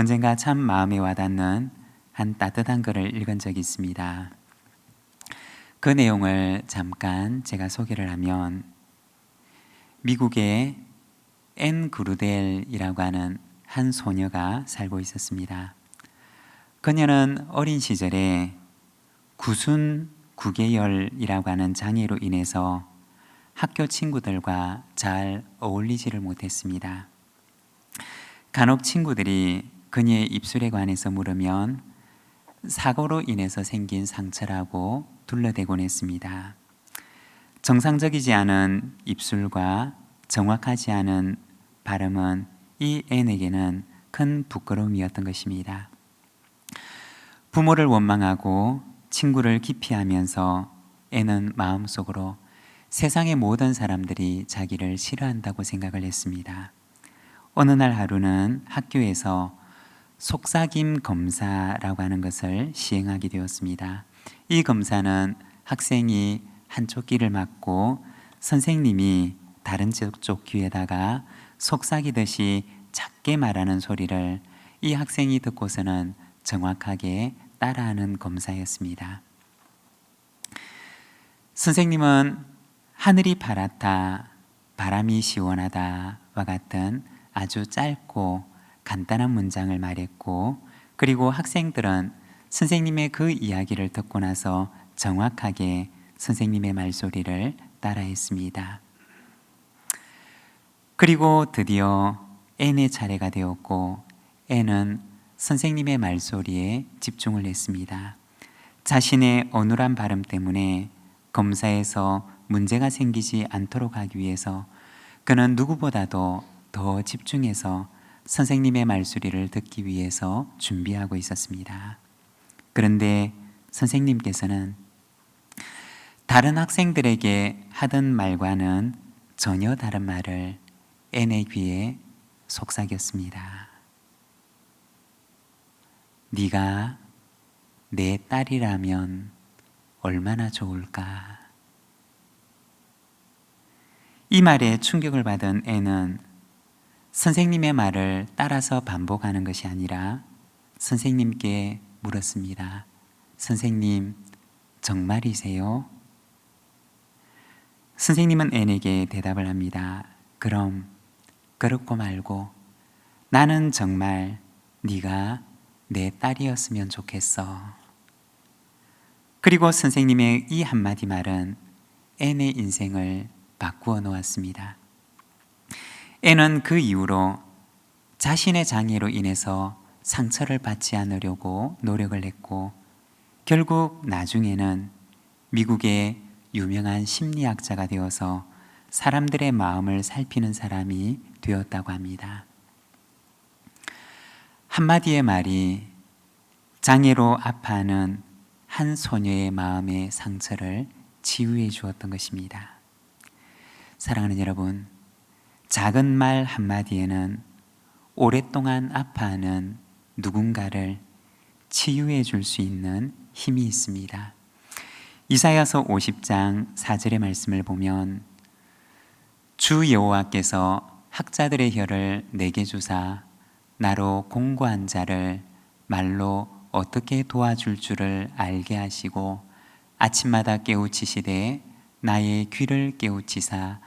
언젠가 참 마음에 와닿는 한 따뜻한 글을 읽은 적이 있습니다. 그 내용을 잠깐 제가 소개를 하면 미국의 앤 그루델이라고 하는 한 소녀가 살고 있었습니다. 그녀는 어린 시절에 구순 구개열이라고 하는 장애로 인해서 학교 친구들과 잘 어울리지를 못했습니다. 간혹 친구들이 그녀의 입술에 관해서 물으면 사고로 인해서 생긴 상처라고 둘러대곤 했습니다. 정상적이지 않은 입술과 정확하지 않은 발음은 이 앤에게는 큰 부끄러움이었던 것입니다. 부모를 원망하고 친구를 기피하면서 앤은 마음속으로 세상의 모든 사람들이 자기를 싫어한다고 생각을 했습니다. 어느 날 하루는 학교에서 속삭임 검사라고 하는 것을 시행하게 되었습니다. 이 검사는 학생이 한쪽 귀를 막고 선생님이 다른 쪽 귀에다가 속삭이듯이 작게 말하는 소리를 이 학생이 듣고서는 정확하게 따라하는 검사였습니다. 선생님은 하늘이 파랗다, 바람이 시원하다와 같은 아주 짧고 간단한 문장을 말했고, 그리고 학생들은 선생님의 그 이야기를 듣고 나서 정확하게 선생님의 말소리를 따라했습니다. 그리고 드디어 앤의 차례가 되었고, 앤은 선생님의 말소리에 집중을 했습니다. 자신의 어눌한 발음 때문에 검사에서 문제가 생기지 않도록 하기 위해서 그는 누구보다도 더 집중해서 선생님의 말소리를 듣기 위해서 준비하고 있었습니다. 그런데 선생님께서는 다른 학생들에게 하던 말과는 전혀 다른 말을 앤의 귀에 속삭였습니다. 네가 내 딸이라면 얼마나 좋을까? 이 말에 충격을 받은 애는 선생님의 말을 따라서 반복하는 것이 아니라 선생님께 물었습니다. 선생님, 정말이세요? 선생님은 앤에게 대답을 합니다. 그럼 그렇고 말고 나는 정말 네가 내 딸이었으면 좋겠어. 그리고 선생님의 이 한마디 말은 앤의 인생을 바꾸어 놓았습니다. 앤은 그 이후로 자신의 장애로 인해서 상처를 받지 않으려고 노력을 했고 결국 나중에는 미국의 유명한 심리학자가 되어서 사람들의 마음을 살피는 사람이 되었다고 합니다. 한마디의 말이 장애로 아파하는 한 소녀의 마음의 상처를 치유해 주었던 것입니다. 사랑하는 여러분, 작은 말 한마디에는 오랫동안 아파하는 누군가를 치유해 줄 수 있는 힘이 있습니다. 이사야서 50장 4절의 말씀을 보면 주 여호와께서 학자들의 혀를 내게 주사 나로 공고한 자를 말로 어떻게 도와줄 줄을 알게 하시고 아침마다 깨우치시되 나의 귀를 깨우치사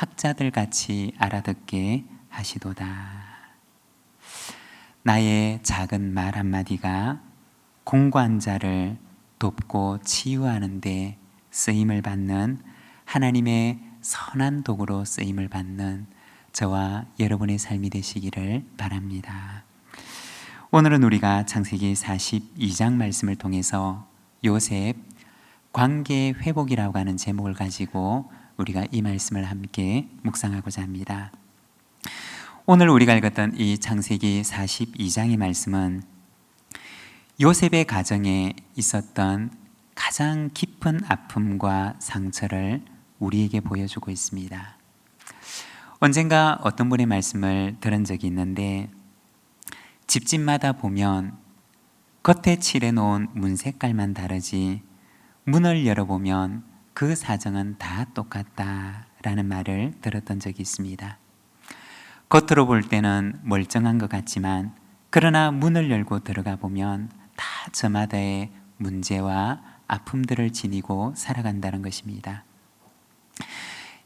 학자들 같이 알아듣게 하시도다. 나의 작은 말 한마디가 공고한 자를 돕고 치유하는데 쓰임을 받는 하나님의 선한 도구로 쓰임을 받는 저와 여러분의 삶이 되시기를 바랍니다. 오늘은 우리가 창세기 42장 말씀을 통해서 요셉 관계 회복이라고 하는 제목을 가지고 우리가 이 말씀을 함께 묵상하고자 합니다. 오늘 우리가 읽었던 이 창세기 42장의 말씀은 요셉의 가정에 있었던 가장 깊은 아픔과 상처를 우리에게 보여주고 있습니다. 언젠가 어떤 분의 말씀을 들은 적이 있는데 집집마다 보면 겉에 칠해놓은 문 색깔만 다르지 문을 열어보면 그 사정은 다 똑같다라는 말을 들었던 적이 있습니다. 겉으로 볼 때는 멀쩡한 것 같지만 그러나 문을 열고 들어가 보면 다 저마다의 문제와 아픔들을 지니고 살아간다는 것입니다.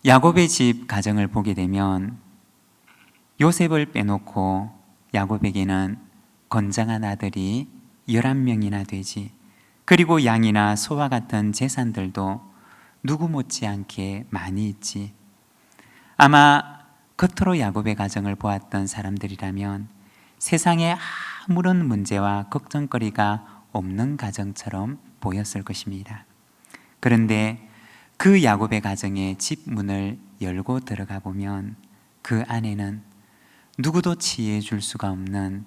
야곱의 집 가정을 보게 되면 요셉을 빼놓고 야곱에게는 건장한 아들이 11명이나 되지 그리고 양이나 소와 같은 재산들도 누구 못지않게 많이 있지 아마 겉으로 야곱의 가정을 보았던 사람들이라면 세상에 아무런 문제와 걱정거리가 없는 가정처럼 보였을 것입니다. 그런데 그 야곱의 가정의 집 문을 열고 들어가 보면 그 안에는 누구도 치유해 줄 수가 없는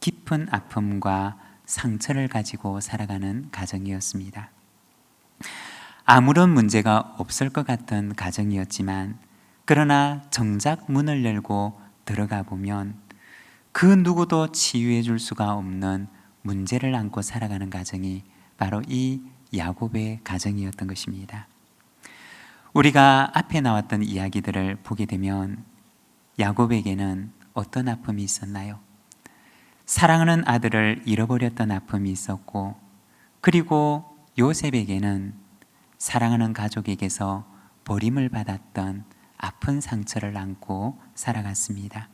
깊은 아픔과 상처를 가지고 살아가는 가정이었습니다. 아무런 문제가 없을 것 같은 가정이었지만 그러나 정작 문을 열고 들어가 보면 그 누구도 치유해 줄 수가 없는 문제를 안고 살아가는 가정이 바로 이 야곱의 가정이었던 것입니다. 우리가 앞에 나왔던 이야기들을 보게 되면 야곱에게는 어떤 아픔이 있었나요? 사랑하는 아들을 잃어버렸던 아픔이 있었고, 그리고 요셉에게는 사랑하는 가족에게서 버림을 받았던 아픈 상처를 안고 살아갔습니다.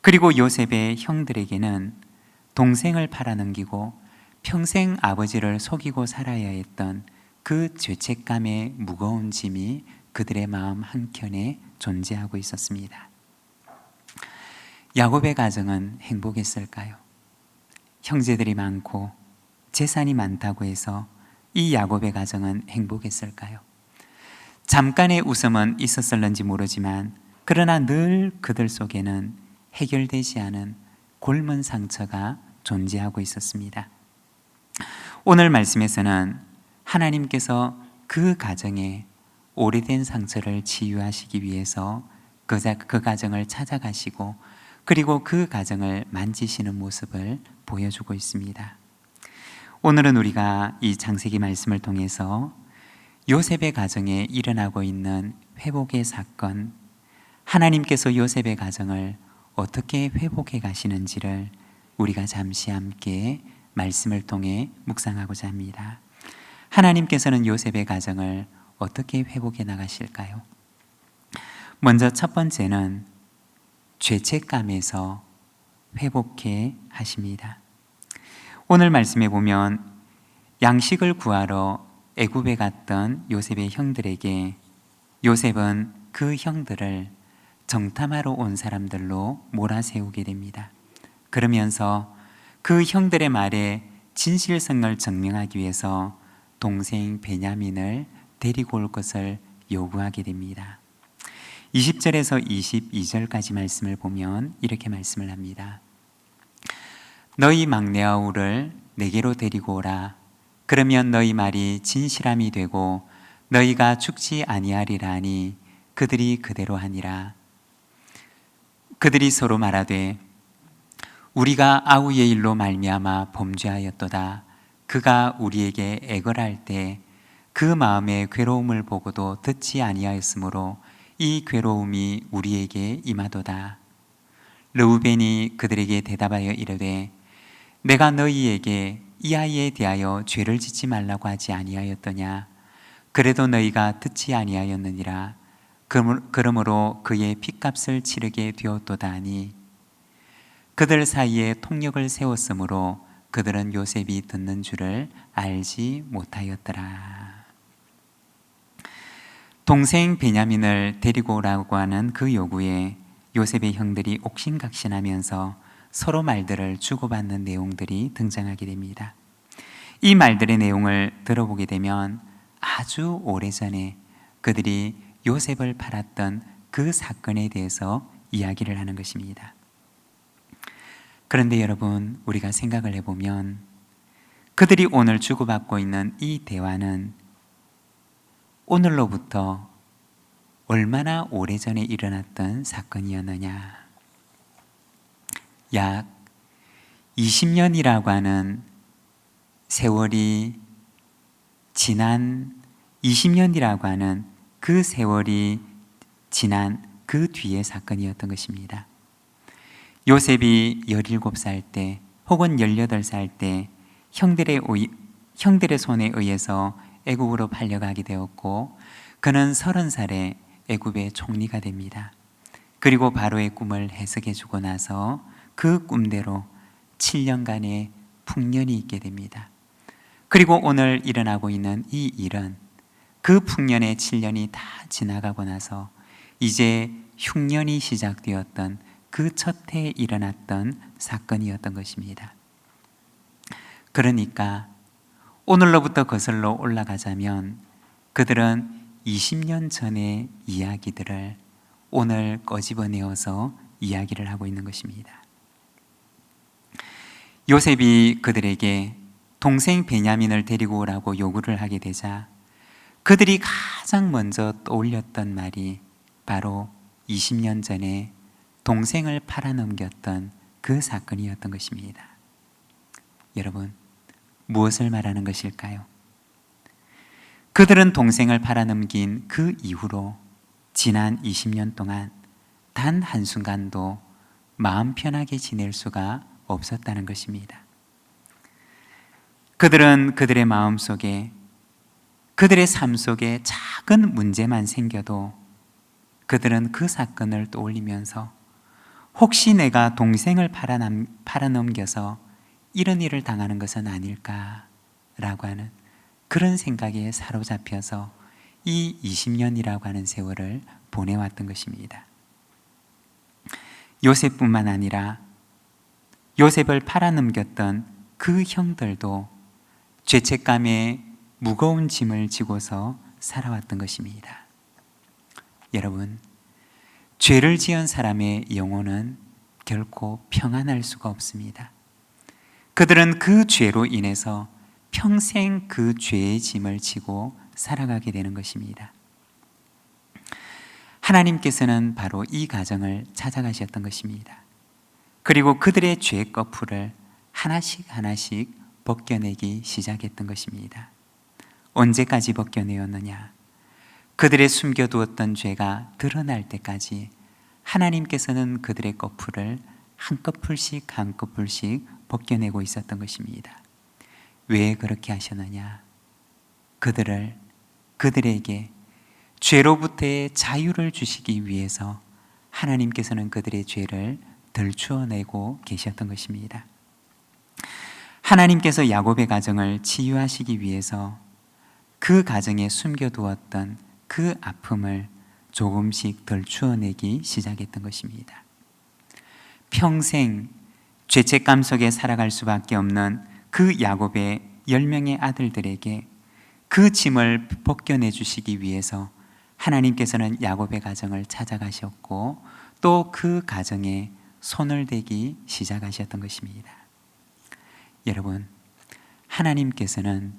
그리고 요셉의 형들에게는 동생을 팔아넘기고 평생 아버지를 속이고 살아야 했던 그 죄책감의 무거운 짐이 그들의 마음 한켠에 존재하고 있었습니다. 야곱의 가정은 행복했을까요? 형제들이 많고 재산이 많다고 해서 이 야곱의 가정은 행복했을까요? 잠깐의 웃음은 있었을는지 모르지만 그러나 늘 그들 속에는 해결되지 않은 곪은 상처가 존재하고 있었습니다. 오늘 말씀에서는 하나님께서 그 가정에 오래된 상처를 치유하시기 위해서 그, 자, 그 가정을 찾아가시고 그리고 그 가정을 만지시는 모습을 보여주고 있습니다. 오늘은 우리가 이 장세기 말씀을 통해서 요셉의 가정에 일어나고 있는 회복의 사건, 하나님께서 요셉의 가정을 어떻게 회복해 가시는지를 우리가 잠시 함께 말씀을 통해 묵상하고자 합니다. 하나님께서는 요셉의 가정을 어떻게 회복해 나가실까요? 먼저 첫 번째는 죄책감에서 회복해 하십니다. 오늘 말씀에 보면 양식을 구하러 애굽에 갔던 요셉의 형들에게 요셉은 그 형들을 정탐하러 온 사람들로 몰아세우게 됩니다. 그러면서 그 형들의 말에 진실성을 증명하기 위해서 동생 베냐민을 데리고 올 것을 요구하게 됩니다. 20절에서 22절까지 말씀을 보면 이렇게 말씀을 합니다. 너희 막내 아우를 내게로 데리고 오라. 그러면 너희 말이 진실함이 되고 너희가 죽지 아니하리라 하니 그들이 그대로 하니라. 그들이 서로 말하되 우리가 아우의 일로 말미암아 범죄하였도다. 그가 우리에게 애걸할 때 그 마음의 괴로움을 보고도 듣지 아니하였으므로 이 괴로움이 우리에게 임하도다. 르우벤이 그들에게 대답하여 이르되 내가 너희에게 이 아이에 대하여 죄를 짓지 말라고 하지 아니하였더냐? 그래도 너희가 듣지 아니하였느니라. 그러므로 그의 핏값을 치르게 되었도다 하니. 그들 사이에 통역을 세웠으므로 그들은 요셉이 듣는 줄을 알지 못하였더라. 동생 베냐민을 데리고 오라고 하는 그 요구에 요셉의 형들이 옥신각신하면서 서로 말들을 주고받는 내용들이 등장하게 됩니다. 이 말들의 내용을 들어보게 되면 아주 오래전에 그들이 요셉을 팔았던 그 사건에 대해서 이야기를 하는 것입니다. 그런데 여러분, 우리가 생각을 해보면 그들이 오늘 주고받고 있는 이 대화는 오늘로부터 얼마나 오래전에 일어났던 사건이었느냐. 약 20년이라고 하는 세월이 지난 20년이라고 하는 그 세월이 지난 그 뒤의 사건이었던 것입니다. 요셉이 17살 때 혹은 18살 때 형들의, 의- 형들의 손에 의해서 애굽으로 팔려가게 되었고 그는 30살에 애굽의 총리가 됩니다. 그리고 바로의 꿈을 해석해 주고 나서 그 꿈대로 7년간의 풍년이 있게 됩니다. 그리고 오늘 일어나고 있는 이 일은 그 풍년의 7년이 다 지나가고 나서 이제 흉년이 시작되었던 그 첫 해에 일어났던 사건이었던 것입니다. 그러니까 오늘로부터 거슬러 올라가자면 그들은 20년 전의 이야기들을 오늘 꺼집어내어서 이야기를 하고 있는 것입니다. 요셉이 그들에게 동생 베냐민을 데리고 오라고 요구를 하게 되자 그들이 가장 먼저 떠올렸던 말이 바로 20년 전에 동생을 팔아넘겼던 그 사건이었던 것입니다. 여러분, 무엇을 말하는 것일까요? 그들은 동생을 팔아넘긴 그 이후로 지난 20년 동안 단 한순간도 마음 편하게 지낼 수가 없었다는 것입니다. 그들은 그들의 마음 속에 그들의 삶 속에 작은 문제만 생겨도 그들은 그 사건을 떠올리면서 혹시 내가 동생을 팔아넘겨서 이런 일을 당하는 것은 아닐까라고 하는 그런 생각에 사로잡혀서 이 20년이라고 하는 세월을 보내왔던 것입니다. 요셉뿐만 아니라 요셉을 팔아넘겼던 그 형들도 죄책감에 무거운 짐을 지고서 살아왔던 것입니다. 여러분, 죄를 지은 사람의 영혼은 결코 평안할 수가 없습니다. 그들은 그 죄로 인해서 평생 그 죄의 짐을 지고 살아가게 되는 것입니다. 하나님께서는 바로 이 가정을 찾아가셨던 것입니다. 그리고 그들의 죄 거풀을 하나씩 하나씩 벗겨내기 시작했던 것입니다. 언제까지 벗겨내었느냐? 그들의 숨겨두었던 죄가 드러날 때까지 하나님께서는 그들의 거풀을 한꺼풀씩 한꺼풀씩 벗겨내고 있었던 것입니다. 왜 그렇게 하셨느냐? 그들을 그들에게 죄로부터의 자유를 주시기 위해서 하나님께서는 그들의 죄를 덜추어내고 계셨던 것입니다. 하나님께서 야곱의 가정을 치유하시기 위해서 그 가정에 숨겨두었던 그 아픔을 조금씩 덜추어내기 시작했던 것입니다. 평생 죄책감 속에 살아갈 수밖에 없는 그 야곱의 열 명의 아들들에게 그 짐을 벗겨내 주시기 위해서 하나님께서는 야곱의 가정을 찾아가셨고 또 그 가정에 손을 대기 시작하셨던 것입니다. 여러분, 하나님께서는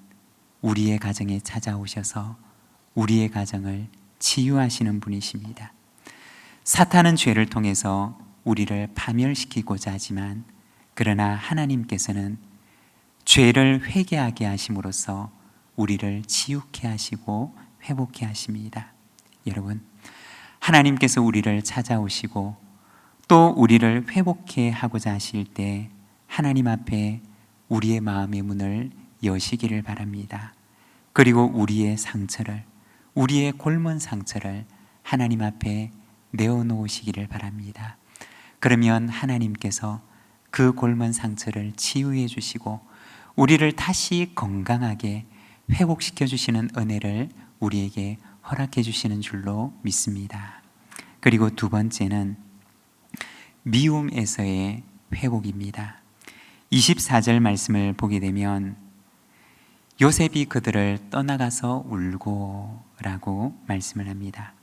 우리의 가정에 찾아오셔서 우리의 가정을 치유하시는 분이십니다. 사탄은 죄를 통해서 우리를 파멸시키고자 하지만 그러나 하나님께서는 죄를 회개하게 하심으로써 우리를 치유케 하시고 회복케 하십니다. 여러분, 하나님께서 우리를 찾아오시고 또 우리를 회복케 하고자 하실 때 하나님 앞에 우리의 마음의 문을 여시기를 바랍니다. 그리고 우리의 상처를, 우리의 골문 상처를 하나님 앞에 내어놓으시기를 바랍니다. 그러면 하나님께서 그 골문 상처를 치유해 주시고 우리를 다시 건강하게 회복시켜 주시는 은혜를 우리에게 허락해 주시는 줄로 믿습니다. 그리고 두 번째는 미움에서의 회복입니다. 24절 말씀을 보게 되면 요셉이 그들을 떠나가서 울고 라고 말씀을 합니다.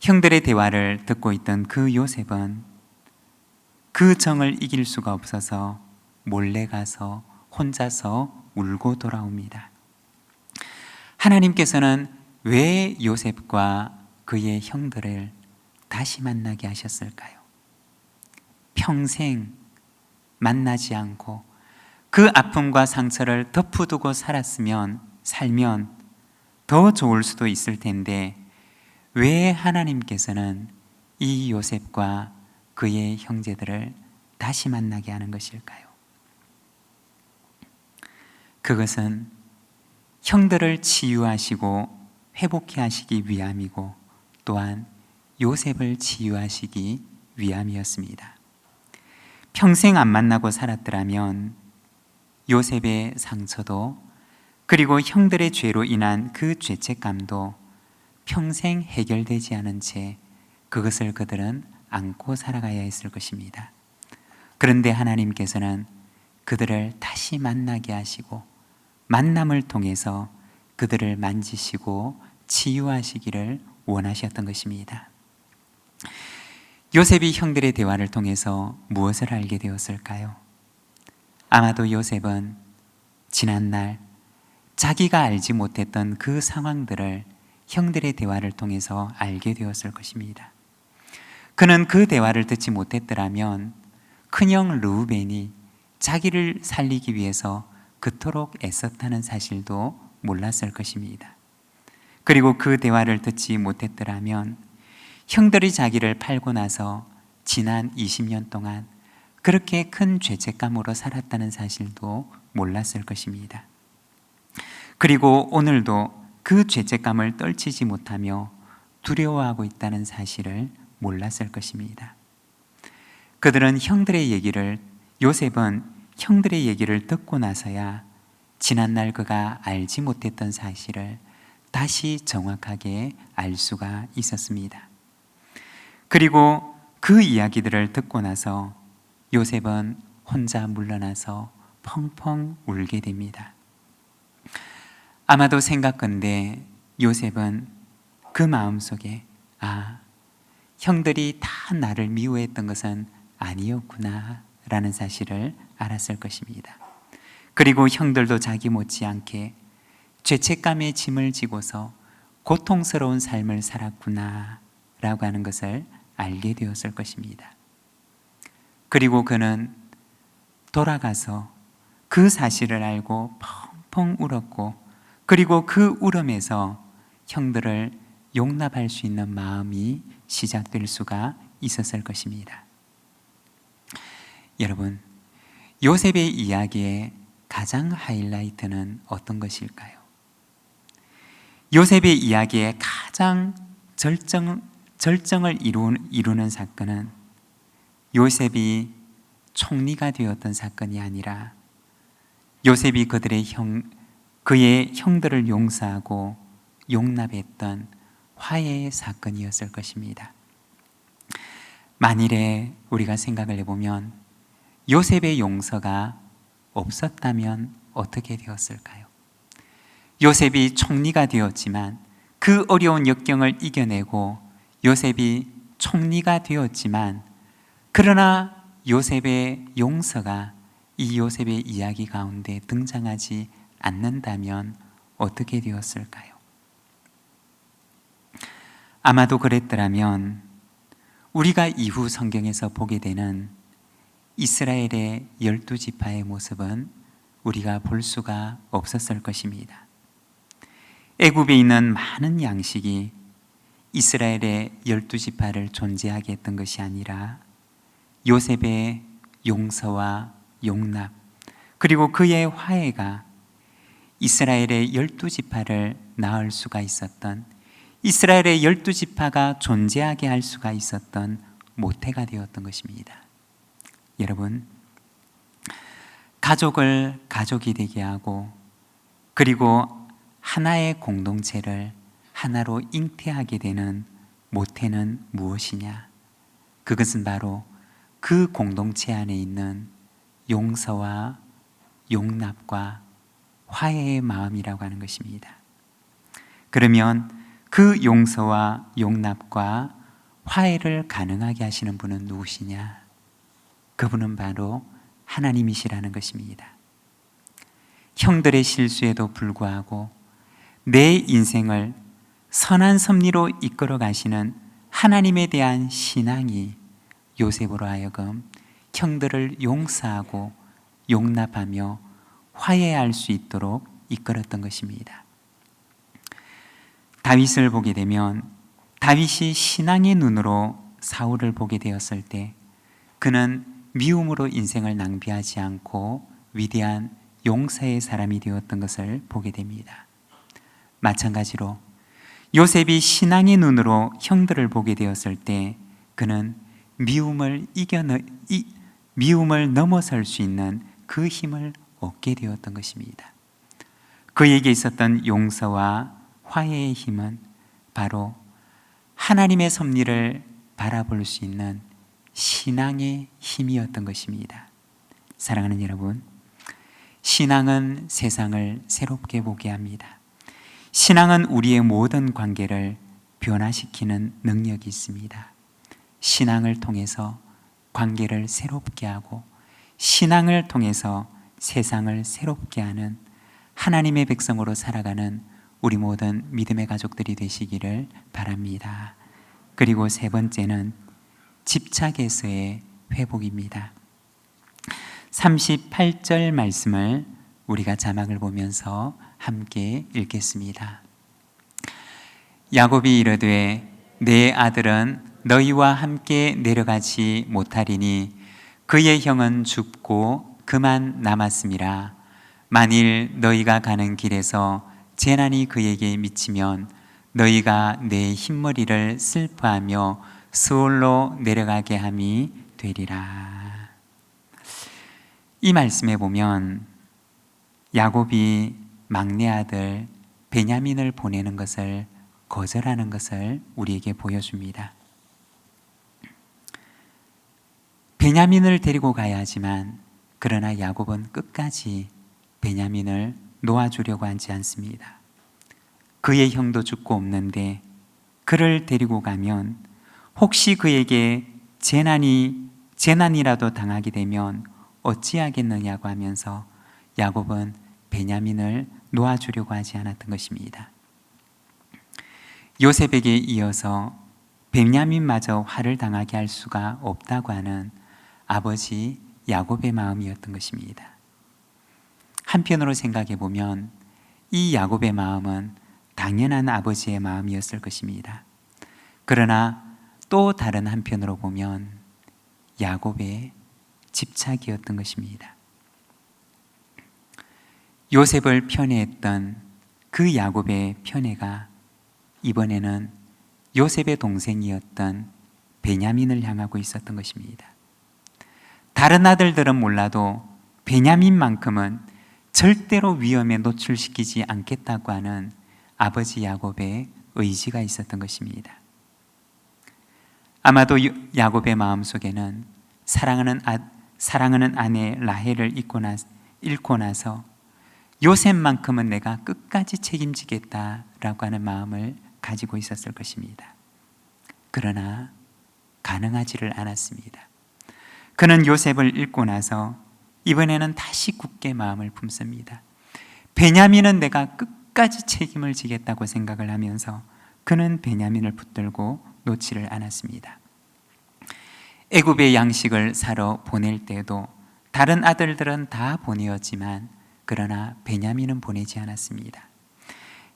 형들의 대화를 듣고 있던 그 요셉은 그 정을 이길 수가 없어서 몰래 가서 혼자서 울고 돌아옵니다. 하나님께서는 왜 요셉과 그의 형들을 다시 만나게 하셨을까요? 평생 만나지 않고 그 아픔과 상처를 덮어두고 살았으면 살면 더 좋을 수도 있을 텐데 왜 하나님께서는 이 요셉과 그의 형제들을 다시 만나게 하는 것일까요? 그것은 형들을 치유하시고 회복해 하시기 위함이고 또한 요셉을 치유하시기 위함이었습니다. 평생 안 만나고 살았더라면 요셉의 상처도 그리고 형들의 죄로 인한 그 죄책감도 평생 해결되지 않은 채 그것을 그들은 안고 살아가야 했을 것입니다. 그런데 하나님께서는 그들을 다시 만나게 하시고 만남을 통해서 그들을 만지시고 치유하시기를 원하셨던 것입니다. 요셉이 형들의 대화를 통해서 무엇을 알게 되었을까요? 아마도 요셉은 지난날 자기가 알지 못했던 그 상황들을 형들의 대화를 통해서 알게 되었을 것입니다. 그는 그 대화를 듣지 못했더라면 큰형 르우벤이 자기를 살리기 위해서 그토록 애썼다는 사실도 몰랐을 것입니다. 그리고 그 대화를 듣지 못했더라면 형들이 자기를 팔고 나서 지난 20년 동안 그렇게 큰 죄책감으로 살았다는 사실도 몰랐을 것입니다. 그리고 오늘도 그 죄책감을 떨치지 못하며 두려워하고 있다는 사실을 몰랐을 것입니다. 그들은 형들의 얘기를 요셉은 형들의 얘기를 듣고 나서야 지난날 그가 알지 못했던 사실을 다시 정확하게 알 수가 있었습니다. 그리고 그 이야기들을 듣고 나서 요셉은 혼자 물러나서 펑펑 울게 됩니다. 아마도 생각건데 요셉은 그 마음속에 아, 형들이 다 나를 미워했던 것은 아니었구나 라는 사실을 알았을 것입니다. 그리고 형들도 자기 못지않게 죄책감의 짐을 지고서 고통스러운 삶을 살았구나 라고 하는 것을 알게 되었을 것입니다. 그리고 그는 돌아가서 그 사실을 알고 펑펑 울었고 그리고 그 울음에서 형들을 용납할 수 있는 마음이 시작될 수가 있었을 것입니다. 여러분, 요셉의 이야기의 가장 하이라이트는 어떤 것일까요? 요셉의 이야기의 가장 절정, 절정을 이루, 이루는 사건은 요셉이 총리가 되었던 사건이 아니라 요셉이 그들의 형, 그의 형들을 용서하고 용납했던 화해의 사건이었을 것입니다. 만일에 우리가 생각을 해보면 요셉의 용서가 없었다면 어떻게 되었을까요? 요셉이 총리가 되었지만 그 어려운 역경을 이겨내고 요셉이 총리가 되었지만 그러나 요셉의 용서가 이 요셉의 이야기 가운데 등장하지 않는다면 어떻게 되었을까요? 아마도 그랬더라면 우리가 이후 성경에서 보게 되는 이스라엘의 열두 지파의 모습은 우리가 볼 수가 없었을 것입니다. 애굽에 있는 많은 양식이 이스라엘의 열두 지파를 존재하게 했던 것이 아니라 요셉의 용서와 용납 그리고 그의 화해가 이스라엘의 열두 지파를 낳을 수가 있었던 이스라엘의 열두 지파가 존재하게 할 수가 있었던 모태가 되었던 것입니다. 여러분, 가족을 가족이 되게 하고 그리고 하나의 공동체를 하나로 잉태하게 되는 모태는 무엇이냐? 그것은 바로 그 공동체 안에 있는 용서와 용납과 화해의 마음이라고 하는 것입니다. 그러면 그 용서와 용납과 화해를 가능하게 하시는 분은 누구시냐? 그분은 바로 하나님이시라는 것입니다. 형들의 실수에도 불구하고 내 인생을 선한 섭리로 이끌어 가시는 하나님에 대한 신앙이 요셉으로 하여금 형들을 용서하고 용납하며 화해할 수 있도록 이끌었던 것입니다. 다윗을 보게 되면 다윗이 신앙의 눈으로 사울을 보게 되었을 때 그는 미움으로 인생을 낭비하지 않고 위대한 용서의 사람이 되었던 것을 보게 됩니다. 마찬가지로 요셉이 신앙의 눈으로 형들을 보게 되었을 때 그는 미움을 이겨 이, 미움을 넘어설 수 있는 그 힘을 얻게 되었던 것입니다. 그에게 있었던 용서와 화해의 힘은 바로 하나님의 섭리를 바라볼 수 있는 신앙의 힘이었던 것입니다. 사랑하는 여러분, 신앙은 세상을 새롭게 보게 합니다. 신앙은 우리의 모든 관계를 변화시키는 능력이 있습니다. 신앙을 통해서 관계를 새롭게 하고 신앙을 통해서 세상을 새롭게 하는 하나님의 백성으로 살아가는 우리 모든 믿음의 가족들이 되시기를 바랍니다. 그리고 세 번째는 집착에서의 회복입니다. 38절 말씀을 우리가 자막을 보면서 함께 읽겠습니다. 야곱이 이르되 내 아들은 너희와 함께 내려가지 못하리니 그의 형은 죽고 그만 남았음이라 만일 너희가 가는 길에서 재난이 그에게 미치면 너희가 내 흰머리를 슬퍼하며 수월로 내려가게 함이 되리라. 이 말씀에 보면 야곱이 막내 아들 베냐민을 보내는 것을 거절하는 것을 우리에게 보여줍니다. 베냐민을 데리고 가야 하지만 그러나 야곱은 끝까지 베냐민을 놓아주려고 하지 않습니다. 그의 형도 죽고 없는데 그를 데리고 가면 혹시 그에게 재난이 재난이라도 당하게 되면 어찌하겠느냐고 하면서 야곱은 베냐민을 놓아주려고 하지 않았던 것입니다. 요셉에게 이어서 베냐민마저 화를 당하게 할 수가 없다고 하는 아버지 야곱의 마음이었던 것입니다. 한편으로 생각해 보면 이 야곱의 마음은 당연한 아버지의 마음이었을 것입니다. 그러나 또 다른 한편으로 보면 야곱의 집착이었던 것입니다. 요셉을 편애했던 그 야곱의 편애가 이번에는 요셉의 동생이었던 베냐민을 향하고 있었던 것입니다. 다른 아들들은 몰라도 베냐민만큼은 절대로 위험에 노출시키지 않겠다고 하는 아버지 야곱의 의지가 있었던 것입니다. 아마도 야곱의 마음 속에는 사랑하는 아, 사랑하는 아내 라헬을 잊고, 나, 잃고 나서 요셉만큼은 내가 끝까지 책임지겠다라고 하는 마음을 가지고 있었을 것입니다. 그러나 가능하지를 않았습니다. 그는 요셉을 잃고 나서 이번에는 다시 굳게 마음을 품습니다. 베냐민은 내가 끝까지 책임을 지겠다고 생각을 하면서 그는 베냐민을 붙들고 놓지를 않았습니다. 애굽의 양식을 사러 보낼 때도 다른 아들들은 다 보내었지만 그러나 베냐민은 보내지 않았습니다.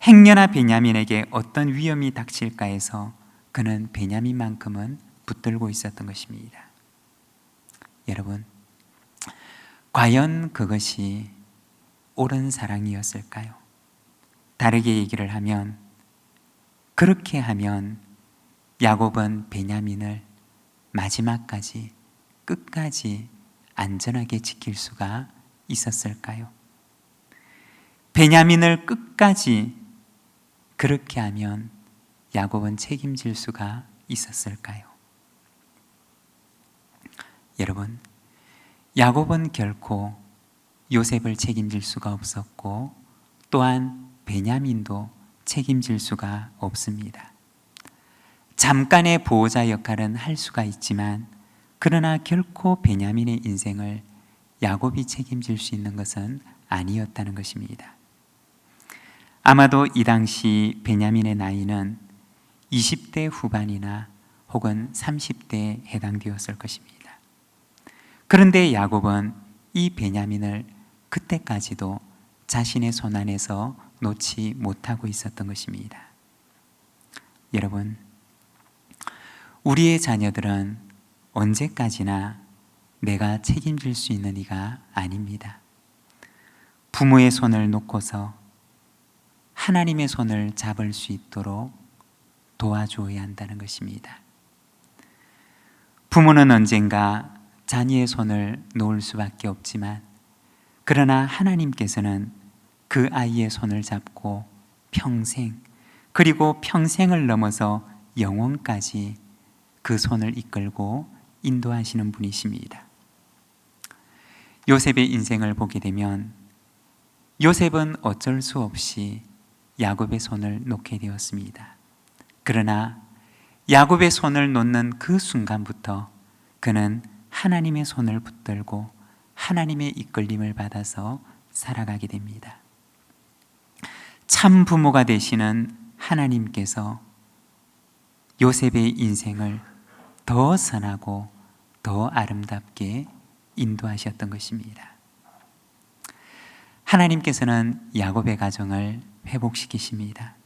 행여나 베냐민에게 어떤 위험이 닥칠까 해서 그는 베냐민만큼은 붙들고 있었던 것입니다. 여러분, 과연 그것이 옳은 사랑이었을까요? 다르게 얘기를 하면 그렇게 하면 야곱은 베냐민을 마지막까지 끝까지 안전하게 지킬 수가 있었을까요? 베냐민을 끝까지 그렇게 하면 야곱은 책임질 수가 있었을까요? 여러분, 야곱은 결코 요셉을 책임질 수가 없었고 또한 베냐민도 책임질 수가 없습니다. 잠깐의 보호자 역할은 할 수가 있지만 그러나 결코 베냐민의 인생을 야곱이 책임질 수 있는 것은 아니었다는 것입니다. 아마도 이 당시 베냐민의 나이는 20대 후반이나 혹은 30대에 해당되었을 것입니다. 그런데 야곱은 이 베냐민을 그때까지도 자신의 손 안에서 놓지 못하고 있었던 것입니다. 여러분, 우리의 자녀들은 언제까지나 내가 책임질 수 있는 이가 아닙니다. 부모의 손을 놓고서 하나님의 손을 잡을 수 있도록 도와주어야 한다는 것입니다. 부모는 언젠가 자녀의 손을 놓을 수밖에 없지만 그러나 하나님께서는 그 아이의 손을 잡고 평생 그리고 평생을 넘어서 영원까지 그 손을 이끌고 인도하시는 분이십니다. 요셉의 인생을 보게 되면 요셉은 어쩔 수 없이 야곱의 손을 놓게 되었습니다. 그러나 야곱의 손을 놓는 그 순간부터 그는 하나님의 손을 붙들고 하나님의 이끌림을 받아서 살아가게 됩니다. 참 부모가 되시는 하나님께서 요셉의 인생을 더 선하고 더 아름답게 인도하셨던 것입니다. 하나님께서는 야곱의 가정을 회복시키십니다.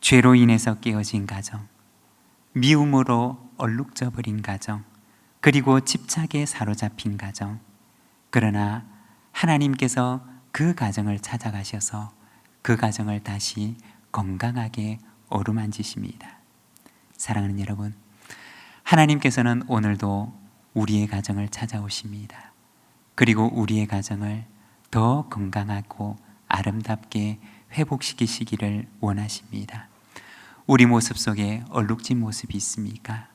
죄로 인해서 깨어진 가정, 미움으로 얼룩져 버린 가정, 그리고 집착에 사로잡힌 가정. 그러나 하나님께서 그 가정을 찾아가셔서 그 가정을 다시 건강하게 어루만지십니다. 사랑하는 여러분, 하나님께서는 오늘도 우리의 가정을 찾아오십니다. 그리고 우리의 가정을 더 건강하고 아름답게 회복시키시기를 원하십니다. 우리 모습 속에 얼룩진 모습이 있습니까?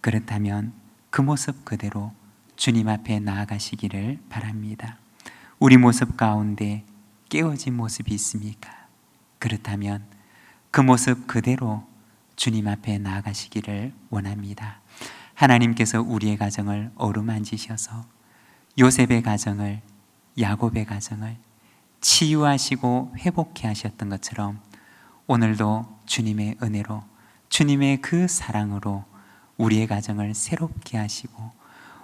그렇다면 그 모습 그대로 주님 앞에 나아가시기를 바랍니다. 우리 모습 가운데 깨어진 모습이 있습니까? 그렇다면 그 모습 그대로 주님 앞에 나아가시기를 원합니다. 하나님께서 우리의 가정을 어루만지셔서 요셉의 가정을 야곱의 가정을 치유하시고 회복해 하셨던 것처럼 오늘도 주님의 은혜로 주님의 그 사랑으로 우리의 가정을 새롭게 하시고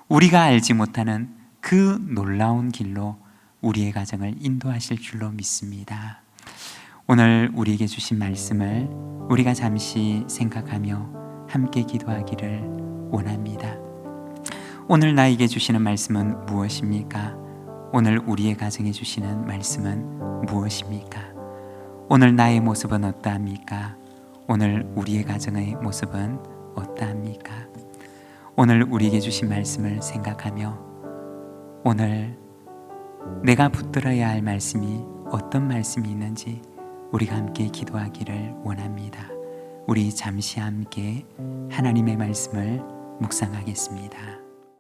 우리가 알지 못하는 그 놀라운 길로 우리의 가정을 인도하실 줄로 믿습니다. 오늘 우리에게 주신 말씀을 우리가 잠시 생각하며 함께 기도하기를 원합니다. 오늘 나에게 주시는 말씀은 무엇입니까? 오늘 우리의 가정에 주시는 말씀은 무엇입니까? 오늘 나의 모습은 어떠합니까? 오늘 우리의 가정의 모습은 어떠합니까? 오늘 우리에게 주신 말씀을 생각하며 오늘 내가 붙들어야 할 말씀이 어떤 말씀이 있는지 우리가 함께 기도하기를 원합니다. 우리 잠시 함께 하나님의 말씀을 묵상하겠습니다.